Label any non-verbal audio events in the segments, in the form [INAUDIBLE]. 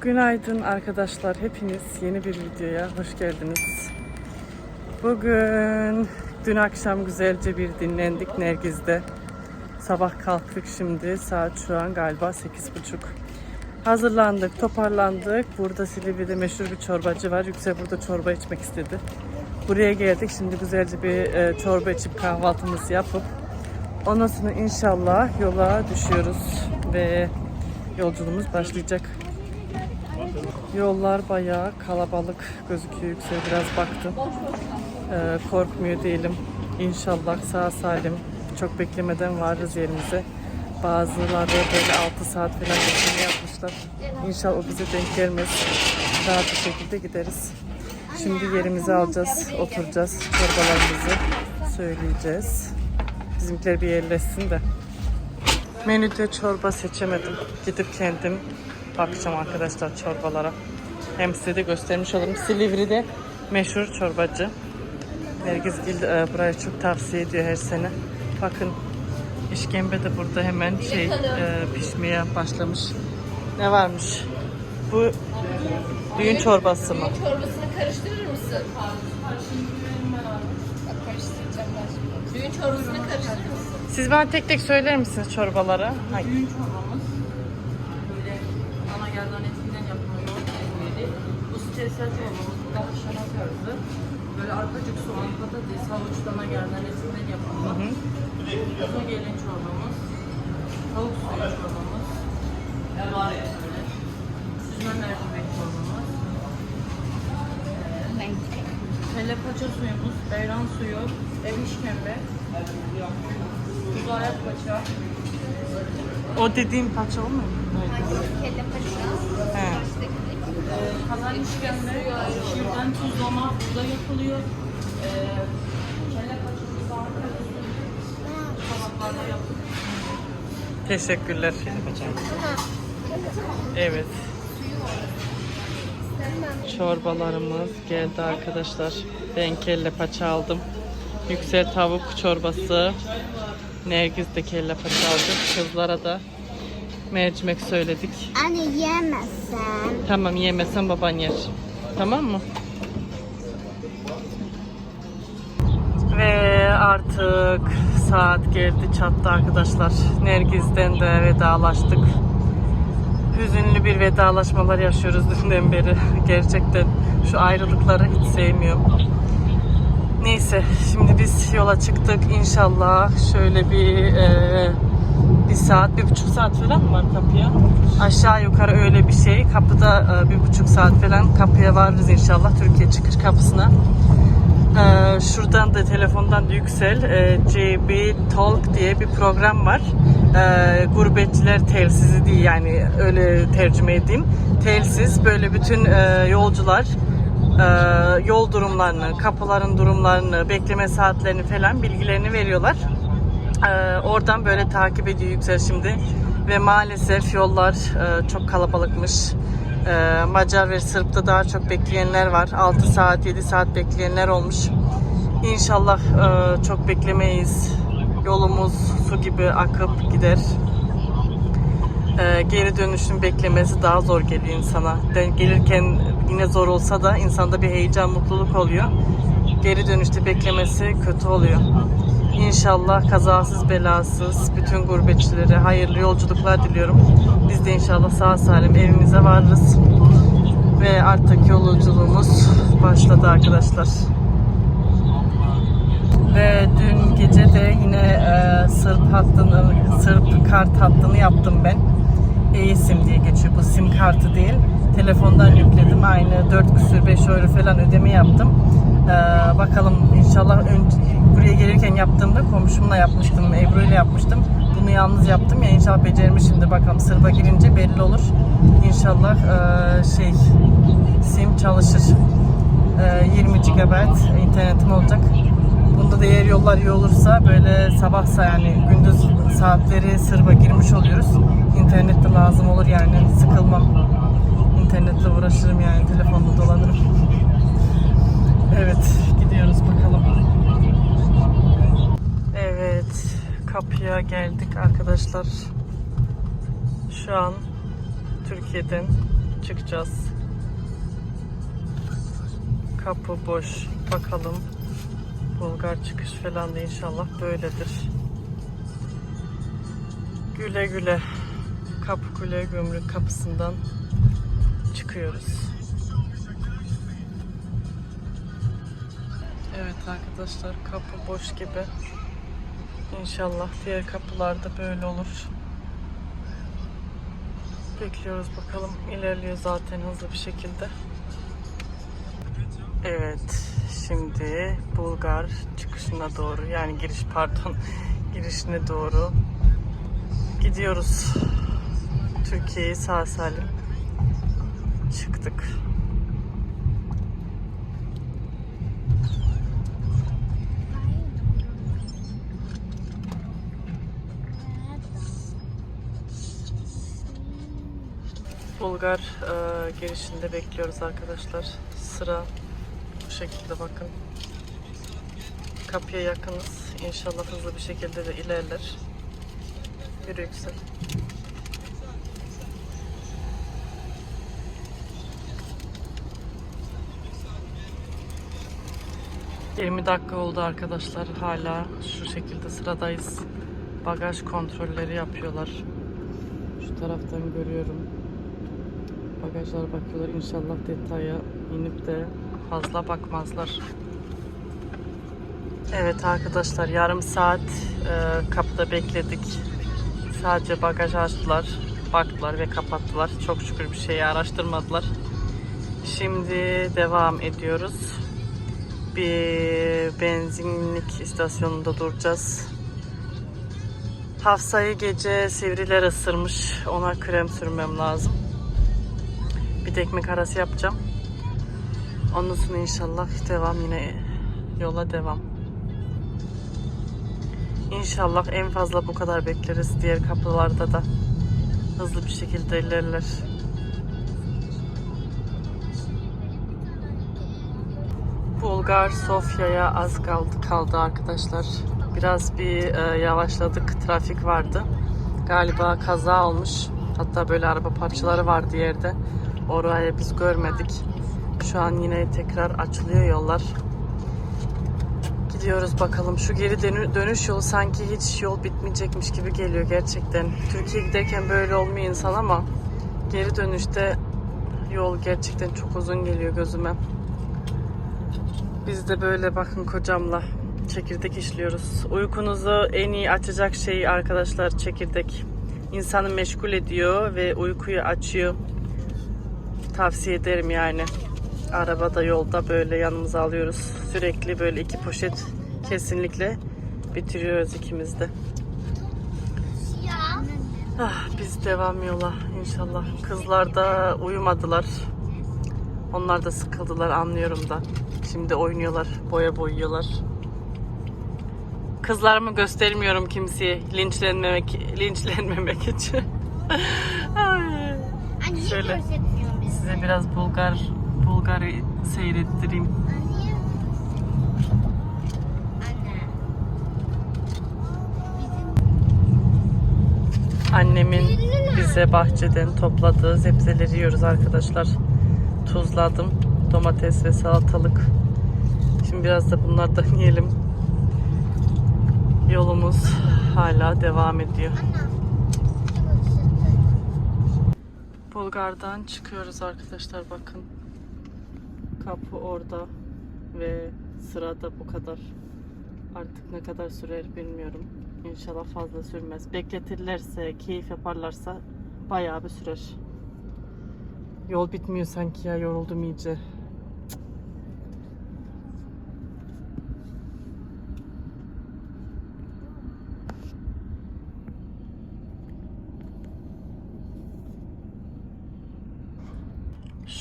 Günaydın arkadaşlar. Hepiniz yeni bir videoya hoş geldiniz. Bugün dün akşam güzelce bir dinlendik Nergiz'de. Sabah kalktık şimdi. Saat şu an galiba 8.30. Hazırlandık, toparlandık. Burada Silivri'de meşhur bir çorbacı var. Yüksel burada çorba içmek istedi. Buraya geldik. Şimdi güzelce bir e, çorba içip kahvaltımızı yapıp ondan sonra inşallah yola düşüyoruz ve yolculuğumuz başlayacak. Yollar bayağı kalabalık gözüküyor. Yüksel biraz baktım. Ee, korkmuyor değilim. İnşallah sağ salim çok beklemeden varırız yerimize. Bazıları böyle 6 saat falan bekleme yapmışlar. İnşallah o bize denk gelmez. Rahat bir şekilde gideriz. Şimdi yerimizi alacağız, oturacağız. Çorbalarımızı söyleyeceğiz. Bizimkiler bir yerleşsin de. Menüde çorba seçemedim. Gidip kendim bakacağım arkadaşlar çorbalara. Hem size de göstermiş olurum. Silivri'de meşhur çorbacı. Nergizgil e, burayı çok tavsiye ediyor her sene. Bakın işkembe de burada hemen şey e, pişmeye başlamış. Ne varmış? Bu düğün çorbası mı? Çorbasını karıştırır mısın? Bak karıştıracağım ben şimdi. Düğün çorbasını karıştırır mısın? Siz bana tek tek söyler misiniz çorbaları? Hangi? Düğün çorbamız Bu stresel çorbamız bu da haşlama tarzı. Böyle arpacık soğan, patates, havuç, dana yerden etinden yapılma. Uzun gelin çorbamız. Tavuk suyu çorbamız. Böyle. Süzme mercimek çorbamız. Kelle paça suyumuz, beyran suyu, ev işkembe, kuzu ayak paça, O dediğim parça olmuyor mu? Kelle paça. He. Kazan işkembe, şirden tuzlama burada yapılıyor. Ee, kelle paçası tabaklarda. Teşekkürler. Evet. Çorbalarımız geldi arkadaşlar. Ben kelle paça aldım. Yüksel tavuk çorbası. Nergiz de kelle paça aldı. Kızlara da mercimek söyledik. Anne yemezsen. Tamam yemesen baban yer. Tamam mı? Ve artık saat geldi çattı arkadaşlar. Nergiz'den de vedalaştık. Hüzünlü bir vedalaşmalar yaşıyoruz [LAUGHS] dünden beri. Gerçekten şu ayrılıkları hiç sevmiyorum. Neyse şimdi biz yola çıktık. İnşallah şöyle bir e, bir saat, bir buçuk saat falan mı var kapıya? Aşağı yukarı öyle bir şey. Kapıda e, bir buçuk saat falan kapıya varırız inşallah Türkiye çıkış kapısına. Ee, şuradan da telefondan da Yüksel e, Talk diye bir program var. Ee, gurbetçiler telsizi değil yani öyle tercüme edeyim. Telsiz böyle bütün e, yolcular e, yol durumlarını, kapıların durumlarını, bekleme saatlerini falan bilgilerini veriyorlar. Ee, oradan böyle takip ediyor Yüksel şimdi. Ve maalesef yollar e, çok kalabalıkmış. Ee, Macar ve Sırp'ta daha çok bekleyenler var. 6 saat, 7 saat bekleyenler olmuş. İnşallah e, çok beklemeyiz. Yolumuz su gibi akıp gider. Ee, geri dönüşün beklemesi daha zor geliyor insana. Gelirken yine zor olsa da insanda bir heyecan, mutluluk oluyor. Geri dönüşte beklemesi kötü oluyor. İnşallah kazasız belasız bütün gurbetçilere hayırlı yolculuklar diliyorum. Biz de inşallah sağ salim evimize varırız. Ve artık yolculuğumuz başladı arkadaşlar. Ve dün gece de yine e, Sırp hattını, Sırp kart hattını yaptım ben. E-sim diye geçiyor. Bu sim kartı değil. Telefondan yükledim. Aynı 4 küsür 5 euro falan ödeme yaptım. Ee, bakalım inşallah önce, buraya gelirken yaptığımda komşumla yapmıştım. Ebru ile yapmıştım. Bunu yalnız yaptım ya inşallah becermişimdir. Bakalım Sırp'a girince belli olur. İnşallah e, şey sim çalışır. E, 20 GB internetim olacak. Bunda da eğer yollar iyi olursa böyle sabahsa yani gündüz saatleri Sırp'a girmiş oluyoruz. İnternet de lazım olur yani sıkılmam. İnternetle uğraşırım yani telefonla dolanırım. Evet gidiyoruz bakalım. Evet kapıya geldik arkadaşlar. Şu an Türkiye'den çıkacağız. Kapı boş. Bakalım. Bulgar çıkış falan da inşallah böyledir. Güle güle Kapı Kule Gümrük kapısından çıkıyoruz. Arkadaşlar kapı boş gibi. İnşallah diğer kapılarda böyle olur. Bekliyoruz bakalım. İlerliyor zaten hızlı bir şekilde. Evet. Şimdi Bulgar çıkışına doğru yani giriş pardon [LAUGHS] girişine doğru gidiyoruz. Türkiye'yi sağ salim çıktık. Bulgar e, girişinde bekliyoruz arkadaşlar. Sıra bu şekilde bakın. Kapıya yakınız. İnşallah hızlı bir şekilde de ilerler. Yürü yüksel. ...20 dakika oldu arkadaşlar. Hala şu şekilde sıradayız. Bagaj kontrolleri yapıyorlar. Şu taraftan görüyorum. Bagajlara bakıyorlar. İnşallah detaya inip de fazla bakmazlar. Evet arkadaşlar yarım saat e, kapıda bekledik. Sadece bagaj açtılar, baktılar ve kapattılar. Çok şükür bir şeyi araştırmadılar. Şimdi devam ediyoruz. Bir benzinlik istasyonunda duracağız. Hafsa'yı gece sivriler ısırmış. Ona krem sürmem lazım. De ekmek arası yapacağım. Ondan sonra inşallah devam yine yola devam. İnşallah en fazla bu kadar bekleriz. Diğer kapılarda da hızlı bir şekilde ilerler. Bulgar Sofya'ya az kaldı, kaldı arkadaşlar. Biraz bir e, yavaşladık. Trafik vardı. Galiba kaza olmuş. Hatta böyle araba parçaları vardı yerde. Oraya biz görmedik. Şu an yine tekrar açılıyor yollar. Gidiyoruz bakalım. Şu geri dönü- dönüş yolu sanki hiç yol bitmeyecekmiş gibi geliyor gerçekten. Türkiye giderken böyle olmuyor insan ama geri dönüşte yol gerçekten çok uzun geliyor gözüme. Biz de böyle bakın kocamla çekirdek işliyoruz. Uykunuzu en iyi açacak şey arkadaşlar çekirdek. İnsanı meşgul ediyor ve uykuyu açıyor. Tavsiye ederim yani. Arabada yolda böyle yanımıza alıyoruz. Sürekli böyle iki poşet kesinlikle bitiriyoruz ikimiz de. Ah, biz devam yola inşallah. Kızlar da uyumadılar. Onlar da sıkıldılar anlıyorum da. Şimdi oynuyorlar, boya boyuyorlar. Kızlarımı göstermiyorum kimseye linçlenmemek linçlenmemek için. [LAUGHS] Şöyle. Size biraz Bulgar Bulgar'ı seyrettireyim. Anne. Anne. Annemin bize bahçeden topladığı sebzeleri yiyoruz arkadaşlar. Tuzladım. Domates ve salatalık. Şimdi biraz da bunlardan [LAUGHS] yiyelim. Yolumuz hala devam ediyor. Bulgar'dan çıkıyoruz arkadaşlar bakın. Kapı orada ve sırada bu kadar. Artık ne kadar sürer bilmiyorum. İnşallah fazla sürmez. Bekletirlerse, keyif yaparlarsa bayağı bir sürer. Yol bitmiyor sanki ya yoruldum iyice.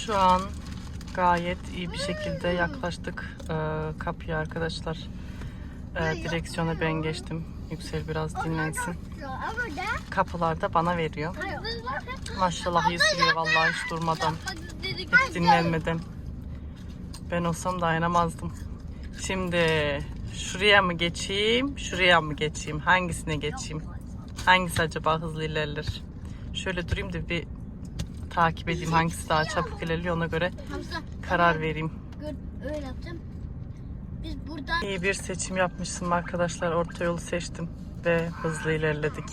Şu an gayet iyi bir şekilde yaklaştık e, kapıya arkadaşlar. E, direksiyona ben geçtim. Yüksel biraz dinlensin. Kapılar da bana veriyor. Maşallah iyi vallahi hiç durmadan. Hiç dinlenmeden. Ben olsam dayanamazdım. Şimdi şuraya mı geçeyim, şuraya mı geçeyim? Hangisine geçeyim? Hangisi acaba hızlı ilerler? Şöyle durayım da bir takip edeyim. Hangisi daha çabuk ilerliyor ona göre Hamza karar vereyim. gör, öyle yapacağım. Biz buradan İyi bir seçim yapmışsın arkadaşlar. Orta yolu seçtim ve hızlı ilerledik.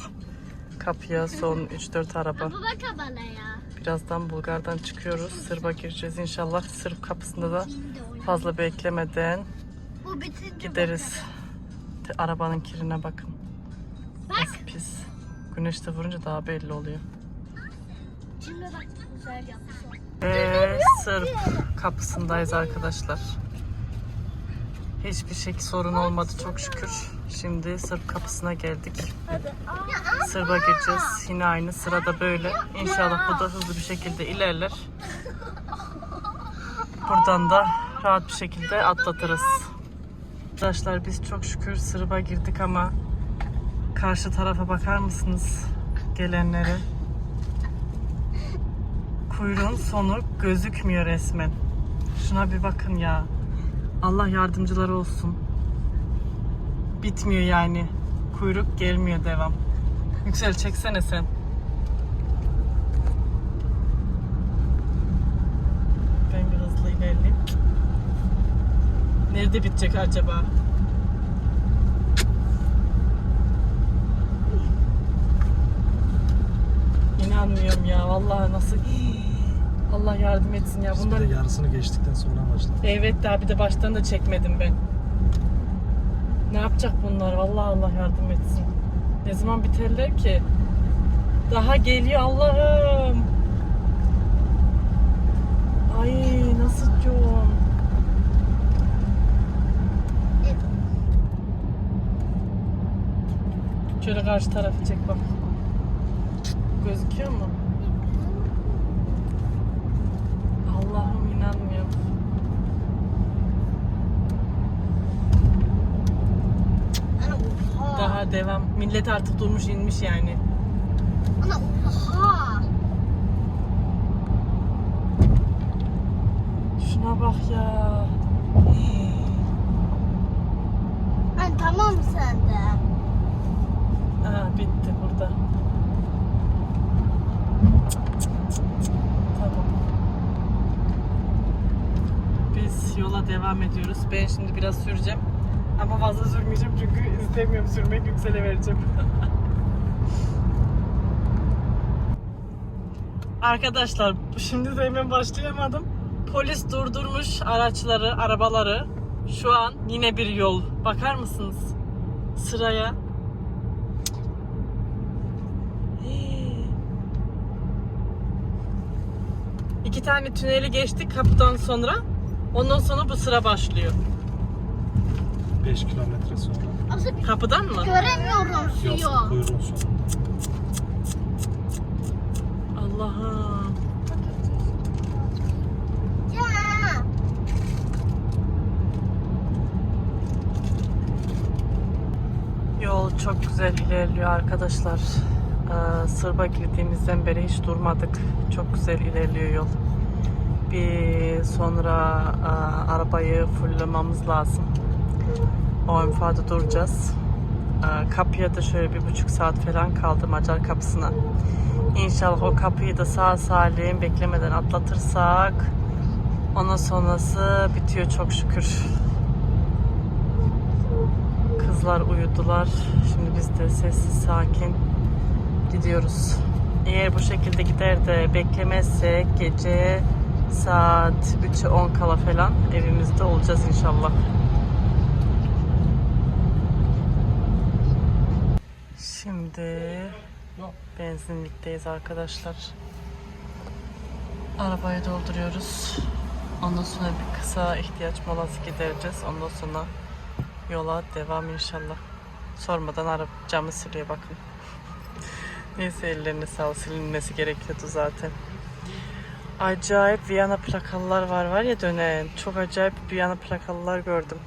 Kapıya son [LAUGHS] 3-4 araba. baba bana ya. Birazdan Bulgar'dan çıkıyoruz. Sırba gireceğiz inşallah. Sırp kapısında da fazla beklemeden gideriz. Arabanın kirine bakın. Bak. Pis. Güneşte vurunca daha belli oluyor. Yapmışsın. Ve Sırp kapısındayız arkadaşlar. Hiçbir şey sorun olmadı çok şükür. Şimdi Sırp kapısına geldik. Sırba gireceğiz. Yine aynı sırada böyle. İnşallah bu da hızlı bir şekilde ilerler. Buradan da rahat bir şekilde atlatırız. Arkadaşlar biz çok şükür Sırba girdik ama karşı tarafa bakar mısınız gelenlere? Kuyruğun sonu gözükmüyor resmen. Şuna bir bakın ya. Allah yardımcıları olsun. Bitmiyor yani. Kuyruk gelmiyor devam. [LAUGHS] Yüksel çeksene sen. Ben bir hızlı ilerleyeyim. Nerede bitecek acaba? İnanmıyorum ya. Vallahi nasıl... [GASPS] Allah yardım etsin ya. Biz Bunlar... bir de yarısını geçtikten sonra başladı. Evet daha bir de baştan da çekmedim ben. Ne yapacak bunlar? Vallahi Allah yardım etsin. Ne zaman biterler ki? Daha geliyor Allah'ım. Ay nasıl yoğun. Şöyle karşı tarafı çek bak. Gözüküyor mu? Allah'ım inanmıyorum. Daha devam. Millet artık durmuş inmiş yani. Ana oha. Şuna bak ya. Ana tamam sen de. Ha bitti burada. Tamam. Yola devam ediyoruz. Ben şimdi biraz süreceğim. Ama fazla sürmeyeceğim çünkü istemiyorum sürmek yüksele vereceğim. [LAUGHS] Arkadaşlar şimdi de başlayamadım. Polis durdurmuş araçları, arabaları. Şu an yine bir yol. Bakar mısınız? Sıraya. İki tane tüneli geçtik kapıdan sonra. Ondan sonra bu sıra başlıyor. 5 kilometre sonra. Bir Kapıdan mı? göremiyorum suyu. Yok kuyruğun sonunda. Allah'ım. Ya. Yol çok güzel ilerliyor arkadaşlar. Ee, Sırba girdiğimizden beri hiç durmadık. Çok güzel ilerliyor yol. Bir sonra e, arabayı fullemamız lazım. O enfada duracağız. Ee, kapıya da şöyle bir buçuk saat falan kaldı Macar kapısına. İnşallah o kapıyı da sağ salim beklemeden atlatırsak ondan sonrası bitiyor çok şükür. Kızlar uyudular. Şimdi biz de sessiz sakin gidiyoruz. Eğer bu şekilde gider de beklemezsek gece saat 3'e 10 kala falan evimizde olacağız inşallah. Şimdi benzinlikteyiz arkadaşlar. Arabayı dolduruyoruz. Ondan sonra bir kısa ihtiyaç molası gidereceğiz. Ondan sonra yola devam inşallah. Sormadan araba camı siliyor bakın. [LAUGHS] Neyse ellerine sağ silinmesi gerekiyordu zaten. Acayip Viyana plakalılar var var ya dönen. Çok acayip Viyana plakalılar gördüm.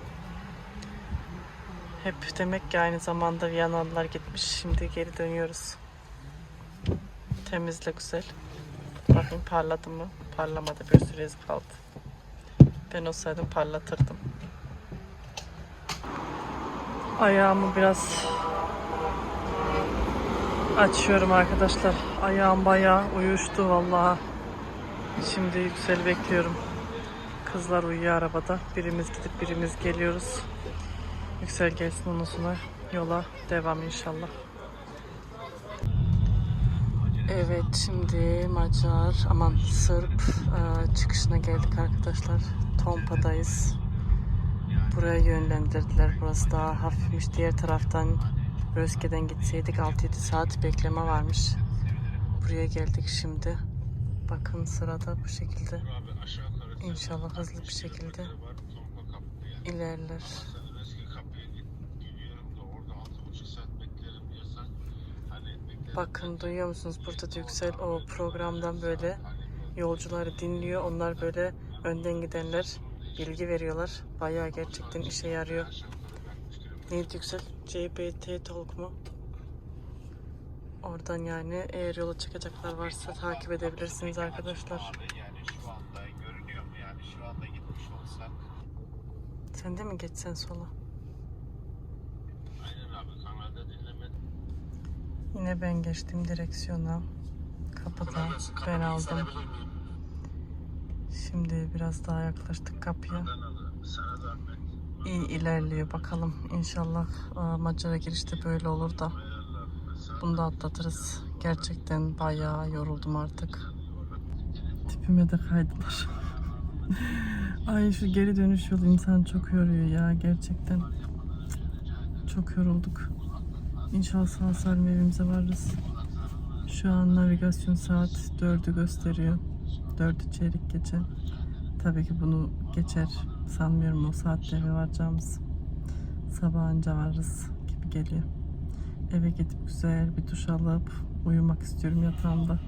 Hep demek ki aynı zamanda Viyanalılar gitmiş. Şimdi geri dönüyoruz. Temizle güzel. Bakayım parladı mı? Parlamadı. Bir sürü iz kaldı. Ben olsaydım parlatırdım. Ayağımı biraz açıyorum arkadaşlar. Ayağım bayağı uyuştu vallahi. Şimdi Yüksel bekliyorum. Kızlar uyuyor arabada. Birimiz gidip birimiz geliyoruz. Yüksel gelsin ondan sonra yola devam inşallah. Evet şimdi Macar aman Sırp e, çıkışına geldik arkadaşlar. Tompa'dayız. Buraya yönlendirdiler. Burası daha hafifmiş. Diğer taraftan Rözke'den gitseydik 6-7 saat bekleme varmış. Buraya geldik şimdi. Bakın sırada bu şekilde. İnşallah hızlı bir şekilde ilerler. Bakın duyuyor musunuz? Burada da Yüksel o programdan böyle yolcuları dinliyor. Onlar böyle önden gidenler bilgi veriyorlar. Bayağı gerçekten işe yarıyor. Neydi Yüksel? CBT Talk mu? Oradan yani eğer yola çıkacaklar varsa takip edebilirsiniz arkadaşlar. Sen de mi geçsen sola? aynen abi kanalda dinleme Yine ben geçtim direksiyona. Kapıda ben aldım. Şimdi biraz daha yaklaştık kapıya. İyi ilerliyor bakalım. İnşallah aa, Macar'a girişte böyle olur da bunu da atlatırız. Gerçekten bayağı yoruldum artık. Tipime de kaydılar. [LAUGHS] Ay şu geri dönüş yolu insan çok yoruyor ya gerçekten. Çok yorulduk. İnşallah sağ salim evimize varırız. Şu an navigasyon saat 4'ü gösteriyor. 4'ü çeyrek geçe. Tabii ki bunu geçer. Sanmıyorum o saatte eve varacağımız. Sabah anca varırız gibi geliyor. Eve gidip güzel bir duş alıp uyumak istiyorum yatağımda.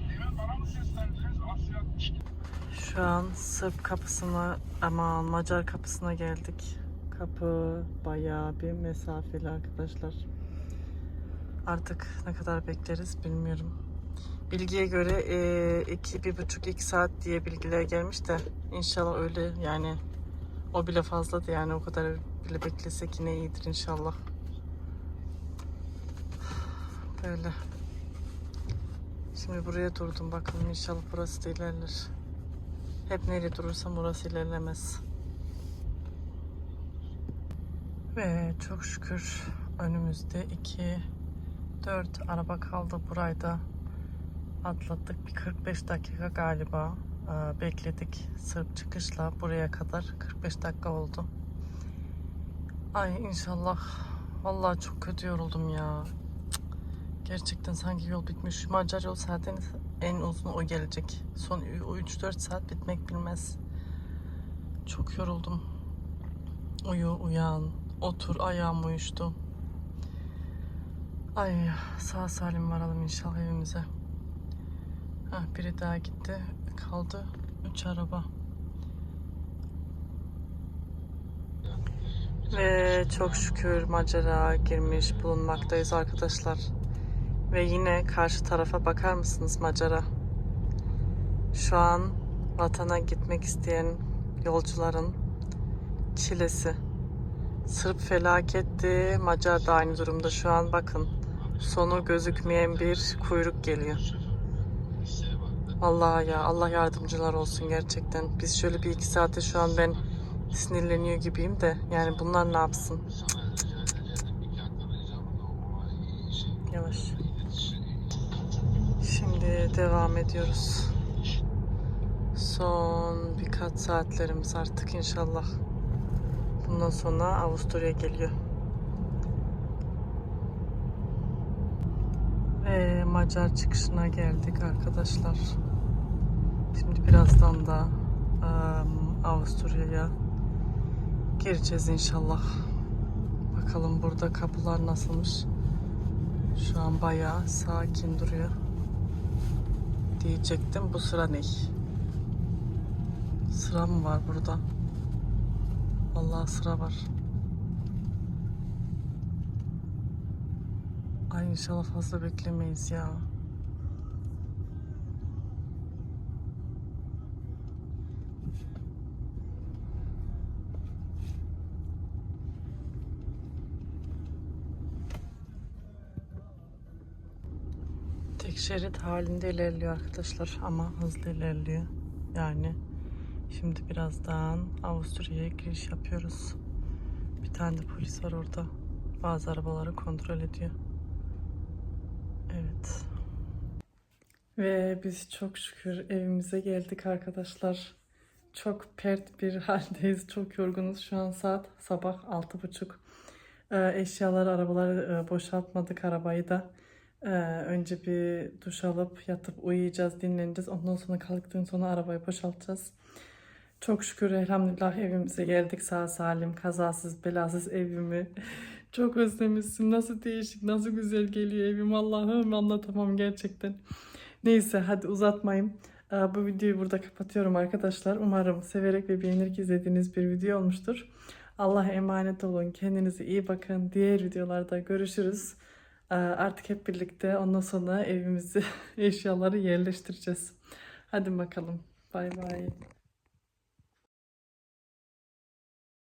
Şu an Sırp kapısına ama Macar kapısına geldik. Kapı bayağı bir mesafeli arkadaşlar. Artık ne kadar bekleriz bilmiyorum. Bilgiye göre e, iki, bir buçuk iki saat diye bilgiler gelmiş de inşallah öyle yani o bile fazladı yani o kadar bile beklesek yine iyidir inşallah. Böyle. Şimdi buraya durdum bakalım inşallah burası da ilerler. Hep nereye durursam orası ilerlemez. Ve çok şükür önümüzde 2 4 araba kaldı burayı atlattık. Bir 45 dakika galiba e, bekledik. Sırp çıkışla buraya kadar 45 dakika oldu. Ay inşallah. Vallahi çok kötü yoruldum ya. Gerçekten sanki yol bitmiş. Macar yol zaten en uzun o gelecek. Son o 3-4 saat bitmek bilmez. Çok yoruldum. Uyu, uyan, otur, ayağım uyuştu. Ay sağ salim varalım inşallah evimize. Heh, biri daha gitti. Kaldı 3 araba. Ve çok şükür macera girmiş bulunmaktayız arkadaşlar. Ve yine karşı tarafa bakar mısınız Macara? Şu an vatana gitmek isteyen yolcuların çilesi. Sırp felaketti, Macar da aynı durumda şu an bakın. Sonu gözükmeyen bir kuyruk geliyor. Vallahi ya Allah yardımcılar olsun gerçekten. Biz şöyle bir iki saate şu an ben sinirleniyor gibiyim de yani bunlar ne yapsın? Yavaş. Şimdi devam ediyoruz. Son birkaç saatlerimiz artık inşallah. Bundan sonra Avusturya geliyor. Ve Macar çıkışına geldik arkadaşlar. Şimdi birazdan da em, Avusturya'ya gireceğiz inşallah. Bakalım burada kapılar nasılmış. Şu an bayağı sakin duruyor. Diyecektim bu sıra ne? Sıra mı var burada? Vallahi sıra var. Ay inşallah fazla beklemeyiz ya. Tek şerit halinde ilerliyor arkadaşlar ama hızlı ilerliyor. Yani şimdi birazdan Avusturya'ya giriş yapıyoruz. Bir tane de polis var orada. Bazı arabaları kontrol ediyor. Evet. Ve biz çok şükür evimize geldik arkadaşlar. Çok pert bir [LAUGHS] haldeyiz. Çok yorgunuz. Şu an saat sabah altı buçuk. Ee, eşyaları, arabaları e, boşaltmadık arabayı da. Ee, önce bir duş alıp yatıp uyuyacağız, dinleneceğiz. Ondan sonra kalktıktan sonra arabayı boşaltacağız. Çok şükür elhamdülillah evimize geldik sağ salim, kazasız, belasız evimi. [LAUGHS] Çok özlemişsin. Nasıl değişik, nasıl güzel geliyor evim. Allah'ım anlatamam gerçekten. Neyse hadi uzatmayayım. Ee, Bu videoyu burada kapatıyorum arkadaşlar. Umarım severek ve beğenerek izlediğiniz bir video olmuştur. Allah'a emanet olun. Kendinize iyi bakın. Diğer videolarda görüşürüz. Ee, Artık hep birlikte ondan sonra evimizi, [LAUGHS] eşyaları yerleştireceğiz. Hadi bakalım. Bay bay.